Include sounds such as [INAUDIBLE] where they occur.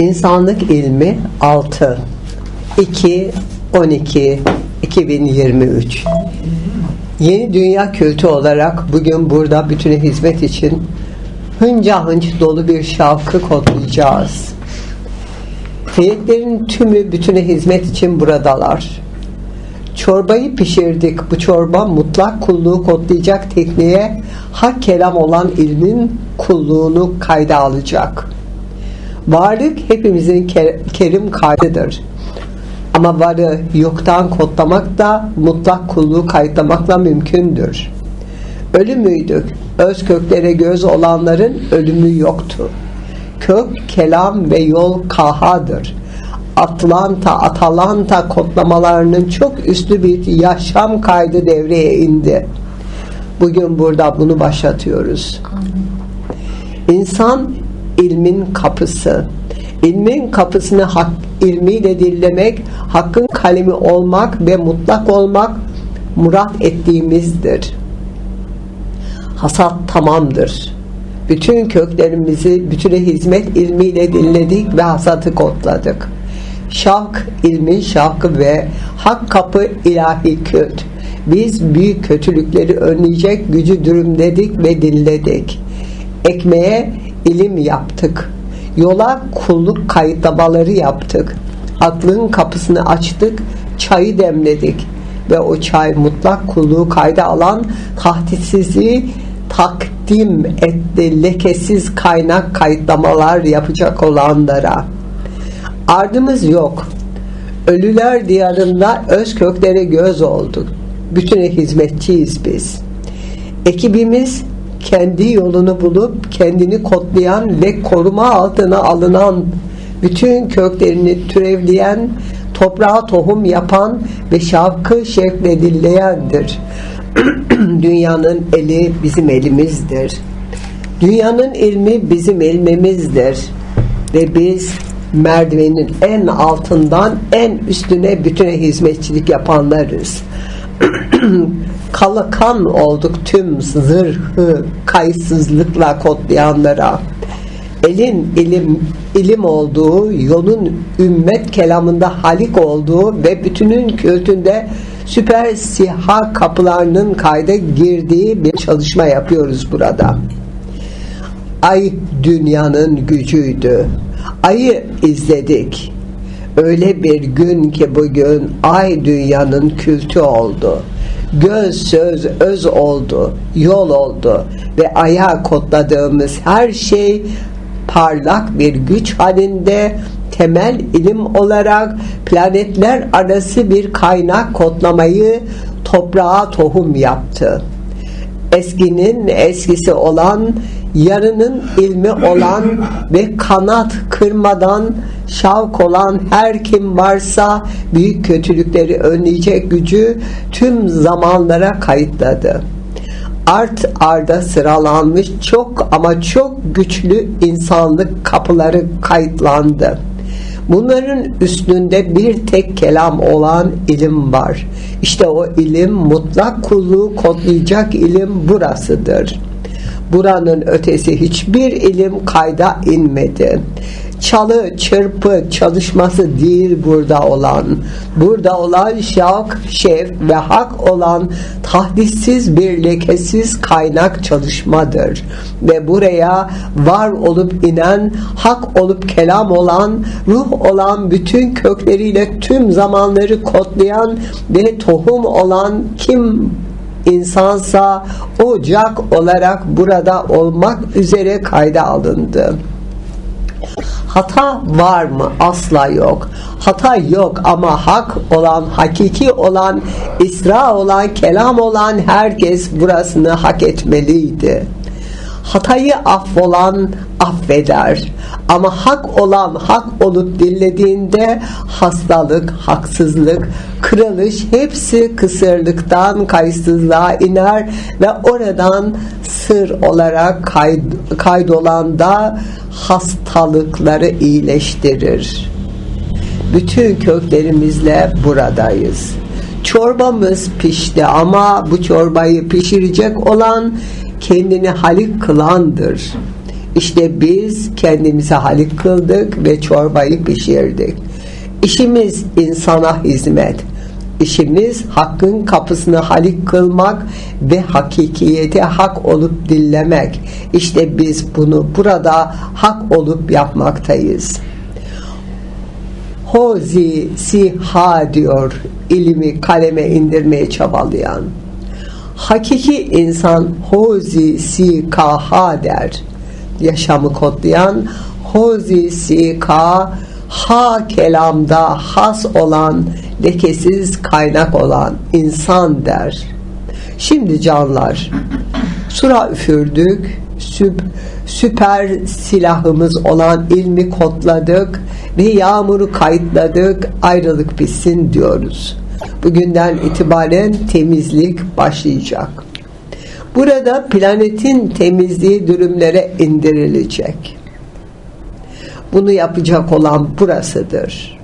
İnsanlık ilmi 6 2 12 2023 Yeni dünya kültü olarak bugün burada bütüne hizmet için hınca hınç dolu bir şavkı kodlayacağız. Heyetlerin tümü bütüne hizmet için buradalar. Çorbayı pişirdik. Bu çorba mutlak kulluğu kodlayacak tekniğe hak kelam olan ilmin kulluğunu kayda alacak. Varlık hepimizin ke- kerim kaydıdır. Ama varı yoktan kodlamak da mutlak kulluğu kayıtlamakla mümkündür. Ölü müydük? Öz köklere göz olanların ölümü yoktu. Kök, kelam ve yol kahadır. Atlanta, Atalanta kodlamalarının çok üstü bir yaşam kaydı devreye indi. Bugün burada bunu başlatıyoruz. İnsan ilmin kapısı. İlmin kapısını hak ilmiyle dillemek, hakkın kalemi olmak ve mutlak olmak murat ettiğimizdir. Hasat tamamdır. Bütün köklerimizi bütüne hizmet ilmiyle dinledik ve hasatı kodladık. Şavk ilmin şavkı ve hak kapı ilahi köt. Biz büyük kötülükleri önleyecek gücü dürümledik ve dinledik. Ekmeğe ilim yaptık. Yola kulluk kayıtlamaları yaptık. Aklın kapısını açtık, çayı demledik ve o çay mutlak kulluğu kayda alan tahditsizliği takdim etti lekesiz kaynak kayıtlamalar yapacak olanlara. Ardımız yok. Ölüler diyarında öz köklere göz olduk. Bütüne hizmetçiyiz biz. Ekibimiz kendi yolunu bulup kendini kodlayan ve koruma altına alınan bütün köklerini türevleyen toprağa tohum yapan ve şavkı şevkle dilleyendir. [CLEARS THROAT] Dünyanın eli bizim elimizdir. Dünyanın ilmi bizim ilmimizdir. Ve biz merdivenin en altından en üstüne bütüne hizmetçilik yapanlarız. [CLEARS THROAT] Kalakan olduk tüm zırhı kayıtsızlıkla kodlayanlara. Elin ilim ilim olduğu, yolun ümmet kelamında halik olduğu ve bütünün kültünde süper siha kapılarının kayda girdiği bir çalışma yapıyoruz burada. Ay dünyanın gücüydü. Ayı izledik. Öyle bir gün ki bugün ay dünyanın kültü oldu. Göz söz öz oldu, yol oldu ve aya kodladığımız her şey parlak bir güç halinde temel ilim olarak planetler arası bir kaynak kodlamayı toprağa tohum yaptı. Eskinin eskisi olan, yarının ilmi olan ve kanat kırmadan şavk olan her kim varsa büyük kötülükleri önleyecek gücü tüm zamanlara kayıtladı art arda sıralanmış çok ama çok güçlü insanlık kapıları kayıtlandı. Bunların üstünde bir tek kelam olan ilim var. İşte o ilim mutlak kulluğu kodlayacak ilim burasıdır. Buranın ötesi hiçbir ilim kayda inmedi çalı çırpı çalışması değil burada olan burada olan şavk şef ve hak olan tahdissiz bir lekesiz kaynak çalışmadır ve buraya var olup inen hak olup kelam olan ruh olan bütün kökleriyle tüm zamanları kodlayan ve tohum olan kim insansa ocak olarak burada olmak üzere kayda alındı. Hata var mı? Asla yok. Hata yok ama hak olan, hakiki olan, isra olan, kelam olan herkes burasını hak etmeliydi. Hatayı affolan affeder. Ama hak olan hak olup dinlediğinde hastalık, haksızlık, kırılış hepsi kısırlıktan kayıtsızlığa iner ve oradan sır olarak kayd, kaydolanda hastalıkları iyileştirir. Bütün köklerimizle buradayız. Çorbamız pişti ama bu çorbayı pişirecek olan kendini halik kılandır. İşte biz kendimize halik kıldık ve çorbayı pişirdik. İşimiz insana hizmet. İşimiz hakkın kapısını halik kılmak ve hakikiyeti hak olup dillemek. İşte biz bunu burada hak olup yapmaktayız. Hozi siha diyor ilimi kaleme indirmeye çabalayan. Hakiki insan hozi si kaha der. Yaşamı kodlayan hozi si ka ha kelamda has olan lekesiz kaynak olan insan der. Şimdi canlar sura üfürdük süp, süper silahımız olan ilmi kodladık ve yağmuru kayıtladık ayrılık bitsin diyoruz. Bugünden itibaren temizlik başlayacak. Burada planetin temizliği dürümlere indirilecek. Bunu yapacak olan burasıdır.